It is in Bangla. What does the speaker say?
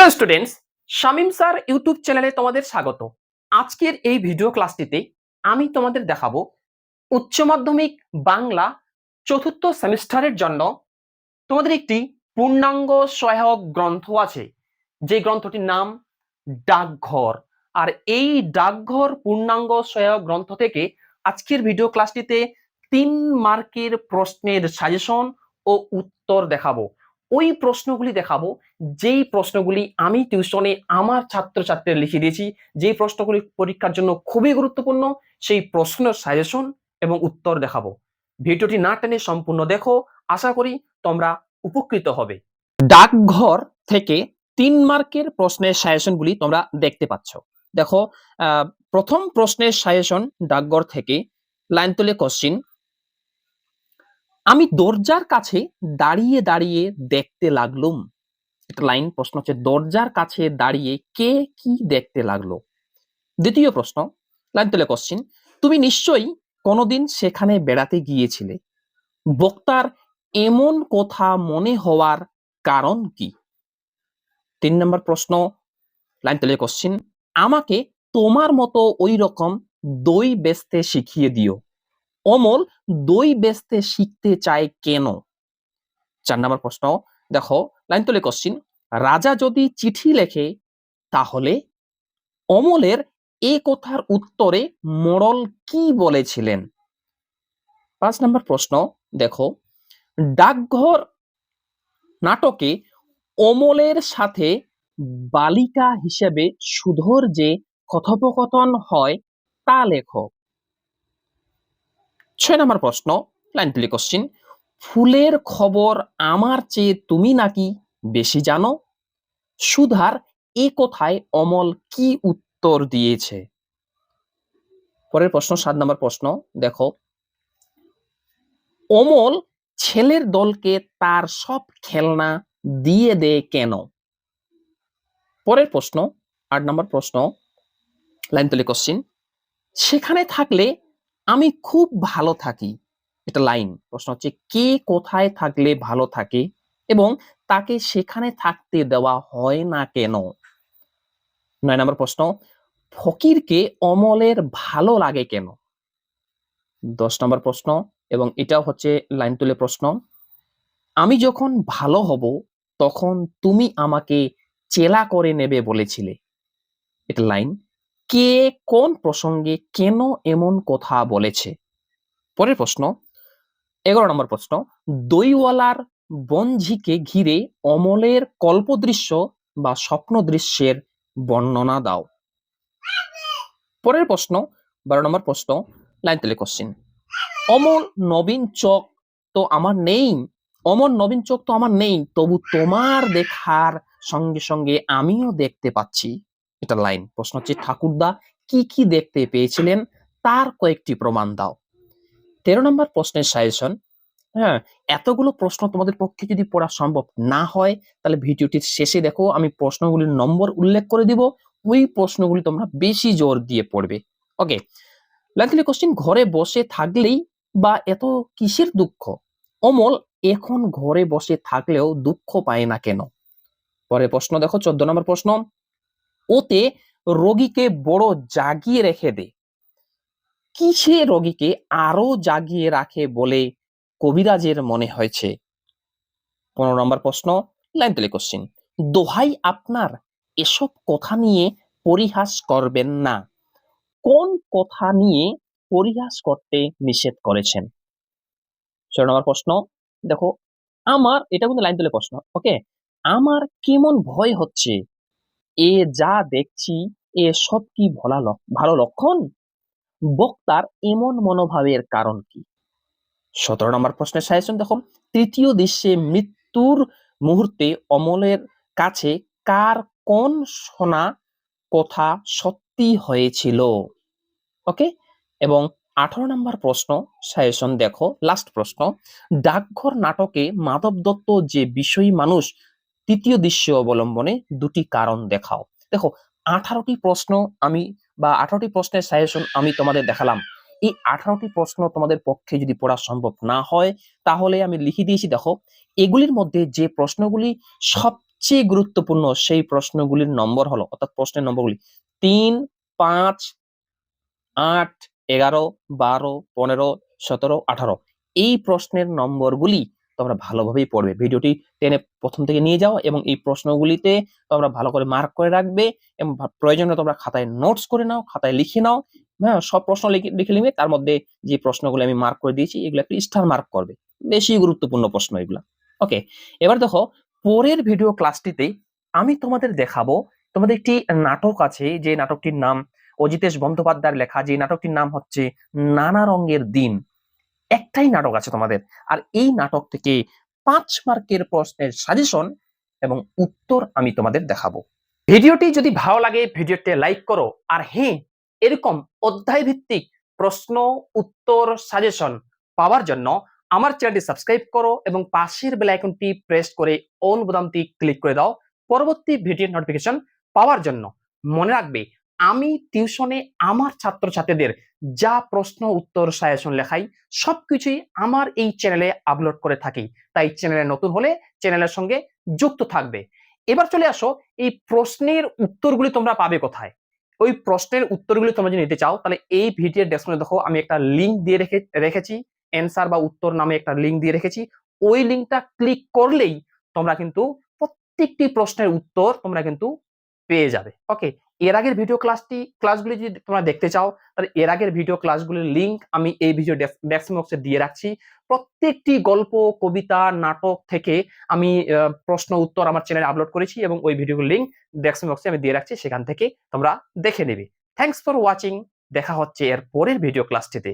Hello students Shamim sir YouTube চ্যানেলে তোমাদের স্বাগত। আজকের এই ভিডিও ক্লাসটিতে আমি তোমাদের দেখাবো উচ্চ মাধ্যমিক বাংলা চতুর্থ সেমিস্টারের জন্য তোমাদের একটি পূর্ণাঙ্গ সহায়ক গ্রন্থ আছে। যে গ্রন্থটির নাম ডাকঘর। আর এই ডাকঘর পূর্ণাঙ্গ সহায়ক গ্রন্থ থেকে আজকের ভিডিও ক্লাসটিতে তিন মার্কের প্রশ্নের সাজেশন ও উত্তর দেখাবো। ওই প্রশ্নগুলি দেখাবো। যেই প্রশ্নগুলি আমি টিউশনে আমার ছাত্রছাত্রীরা লিখে দিয়েছি, যেই প্রশ্নগুলি পরীক্ষার জন্য খুবই গুরুত্বপূর্ণ, সেই প্রশ্নের সাজেশন এবং উত্তর দেখাবো। ভিডিওটি না টেনে সম্পূর্ণ দেখো, আশা করি তোমরা উপকৃত হবে। ডাকঘর থেকে তিন মার্কের প্রশ্নের সাজেশনগুলি তোমরা দেখতে পাচ্ছ। দেখো প্রথম প্রশ্নের সাজেশন ডাকঘর থেকে লাইন তুলে কোশ্চিন আমি দরজার কাছে দাঁড়িয়ে দাঁড়িয়ে দেখতে লাগলুম। একটা লাইন, প্রশ্ন হচ্ছে, দরজার কাছে দাঁড়িয়ে কে কি দেখতে লাগল? দ্বিতীয় প্রশ্ন, লাইন তুলে কোশ্চিন তুমি নিশ্চয়ই কোনোদিন সেখানে বেড়াতে গিয়েছিলে? বক্তার এমন কথা মনে হওয়ার কারণ কি? তিন নম্বর প্রশ্ন, লাইন তুলে কোশ্চিন আমাকে তোমার মতো ওই রকম দই বেচতে শিখিয়ে দিও। অমল দই বেচতে শিখতে চায় কেন? চার নম্বর প্রশ্ন, দেখো লাইন তুলে কোশ্চিন রাজা যদি চিঠি লেখে, তাহলে অমলের এ কথার উত্তরে মোড়ল কি বলেছিলেন? পাঁচ নম্বর প্রশ্ন, দেখো, ডাকঘর নাটকে অমলের সাথে বালিকা হিসেবে সুধর যে কথোপকথন হয়, তা লেখো। ছয় নম্বর প্রশ্ন লাইন তুলে কোশ্চিন ফুলের খবর আমার চেয়ে তুমি নাকি বেশি জানো? সুধার, এ কথায় অমল কি উত্তর দিয়েছে? পরের প্রশ্ন, সাত নম্বর প্রশ্ন, দেখো। অমল ছেলের দলকে তার সব খেলনা দিয়ে দেয় কেন? পরের প্রশ্ন, আট নম্বর প্রশ্ন লাইন তুলে কোশ্চিন সেখানে থাকলে আমি খুব ভালো থাকি। এটা লাইন। প্রশ্ন হচ্ছে, কে কোথায় থাকলে ভালো থাকে এবং তাকে সেখানে থাকতে দেওয়া হয় না কেন? নয় নম্বর প্রশ্ন, ফকিরকে অমলের ভালো লাগে কেন? দশ নম্বর প্রশ্ন, এবং এটাও হচ্ছে লাইন তুলে প্রশ্ন, আমি যখন ভালো হব, তখন তুমি আমাকে চেলা করে নেবে বলেছিলে। এটা লাইন। কে কোন প্রসঙ্গে কেন এমন কথা বলেছে? পরের প্রশ্ন, এগারো নম্বর প্রশ্ন, দইওয়ালার বঞ্ঝিকে ঘিরে অমলের কল্পদৃশ্য বা স্বপ্ন দৃশ্যের বর্ণনা দাও। পরের প্রশ্ন, বারো নম্বর প্রশ্ন, লাইন তেলে কোশ্চিন অমল নবীন চোখ তো আমার নেই অমর নবীন চোখ তো আমার নেই, তবু তোমার দেখার সঙ্গে সঙ্গে আমিও দেখতে পাচ্ছি। এটা লাইন। প্রশ্ন হচ্ছে, ঠাকুরদা কি কি দেখতে পেয়েছিলেন? তার কয়েকটি প্রমাণ দাও। তেরো নম্বর প্রশ্নের সাজেশন হ্যাঁ এতগুলো প্রশ্ন তোমাদের পক্ষে যদি পড়া সম্ভব না হয়, তাহলে ভিডিওটির শেষে দেখো, আমি প্রশ্নগুলির নম্বর উল্লেখ করে দিব, ওই প্রশ্নগুলি তোমরা বেশি জোর দিয়ে পড়বে। ওকে লাইকলি কোশ্চিন ঘরে বসে থাকলেই বা এত কিসের দুঃখ? অমল, এখন ঘরে বসে থাকলেও দুঃখ পায় না কেন? পরে প্রশ্ন দেখো, চোদ্দ নম্বর প্রশ্ন ওতে রোগীকে বড় জাগিয়ে রেখে দে। কিসে রোগীকে আরও জাগিয়ে রাখে বলে কবিরাজের মনে হয়েছে? পনেরো নম্বর প্রশ্ন, লাইন তেলে কোশ্চিন দোহাই আপনার, এসব কথা নিয়ে পরিহাস করবেন না। কোন কথা নিয়ে পরিহাস করতে নিষেধ করেছেন? ষোলো নম্বর প্রশ্ন, দেখো, আমার, এটা কিন্তু লাইন তুলে প্রশ্ন ওকে আমার কেমন ভয় হচ্ছে? এ যা দেখছি, এ সব কি ভোলা ভালো লক্ষণ? বক্তার এমন মনোভাবের কারণ কি? সতেরো নম্বর প্রশ্নের সাজেশন দেখো। তৃতীয় দৃশ্যে মৃত্যুর মুহূর্তে অমলের কাছে কার কোন শোনা কথা সত্যি হয়েছিল? ওকে? এবং আঠারো নম্বর প্রশ্ন সাজেশন দেখো, লাস্ট প্রশ্ন। ডাকঘর নাটকে মাধব দত্ত যে বিষয়ী মানুষ তৃতীয় দৃশ্য অবলম্বনে দুটি কারণ দেখাও। দেখো, আঠারোটি প্রশ্ন আমি বা আঠারোটি প্রশ্নের সাজেশন আমি তোমাদের দেখালাম। এই আঠারোটি প্রশ্ন তোমাদের পক্ষে যদি পড়া সম্ভব না হয়, তাহলে আমি লিখে দিয়েছি, দেখো, এগুলির মধ্যে যে প্রশ্নগুলি সব সবচেয়ে গুরুত্বপূর্ণ, সেই প্রশ্নগুলির নম্বর হলো, অর্থাৎ প্রশ্নের নম্বরগুলি, তিন, পাঁচ, আট, এগারো, বারো, পনেরো, সতেরো, আঠারো। এই প্রশ্নের নম্বরগুলি তোমরা ভালোভাবেই পড়বে। ভিডিওটি টেনে প্রথম থেকে নিয়ে যাও এবং এই প্রশ্নগুলিতে তোমরা ভালো করে মার্ক করে রাখবে এবং প্রয়োজনে তোমরা খাতায় নোটস করে নাও, খাতায় লিখে নাও। হ্যাঁ সব প্রশ্ন লিখে লিখে নিবে, তার মধ্যে যে প্রশ্নগুলো আমি মার্ক করে দিয়েছি, এগুলো একটু স্টার মার্ক করবে। বেশি গুরুত্বপূর্ণ প্রশ্ন এগুলো। ওকে এবার দেখো, পরের ভিডিও ক্লাসটিতে আমি তোমাদের দেখাবো, তোমাদের একটি নাটক আছে, যে নাটকটির নাম অজিতেশ বন্দ্যোপাধ্যায়ের লেখা, যে নাটকটির নাম হচ্ছে নানা রঙের দিন। একটাই নাটক আছে তোমাদের। আর এই নাটক থেকে পাঁচ মার্কের প্রশ্নের সাজেশন এবং উত্তর আমি তোমাদের দেখাবো। ভিডিওটি যদি ভালো লাগে ভিডিওটি লাইক করো। আর হ্যাঁ এরকম অধ্যায় ভিত্তিক প্রশ্ন, উত্তর সাজেশন পাওয়ার জন্য আমার চ্যানেলটি সাবস্ক্রাইব করো এবং পাশের বেল আইকনটি প্রেস করে অন বোতামটি ক্লিক করে দাও। পরবর্তী ভিডিওর নোটিফিকেশন পাওয়ার জন্য মনে রাখবে আমি টিউশনে আমার ছাত্রছাত্রীদের যা প্রশ্ন, উত্তর সাজেশন লেখাই, সবকিছুই আমার এই চ্যানেলে আপলোড করে থাকি। তাই চ্যানেলে নতুন হলে চ্যানেলের সঙ্গে যুক্ত থাকবে। এবার চলে আসো, এই প্রশ্নের উত্তরগুলি তোমরা পাবে কোথায়? ওই প্রশ্নের উত্তরগুলি তোমরা যদি নিতে চাও, তাহলে এই ভিডিওর ডেসক্রিপশনে দেখো, আমি একটা লিংক দিয়ে রেখে, রেখেছি অ্যান্সার বা উত্তর নামে একটা লিংক দিয়ে রেখেছি। ওই লিংকটা ক্লিক করলেই তোমরা কিন্তু প্রত্যেকটি প্রশ্নের উত্তর তোমরা কিন্তু পেয়ে যাবে। ওকে এর আগের ভিডিও ক্লাসটি ক্লাসগুলি যদি তোমরা দেখতে চাও, তাহলে এর আগের ভিডিও ক্লাসগুলির লিঙ্ক আমি এই ভিডিও ডেস্কবক্সে বক্সে দিয়ে রাখছি। প্রত্যেকটি গল্প, কবিতা, নাটক থেকে আমি প্রশ্ন, উত্তর আমার চ্যানেলে আপলোড করেছি এবং ওই ভিডিওগুলোর লিঙ্ক ডেস্কবক্সে বক্সে আমি দিয়ে রাখছি, সেখান থেকে তোমরা দেখে নেবে। থ্যাংকস ফর ওয়াচিং দেখা হচ্ছে এর পরের ভিডিও ক্লাসটিতে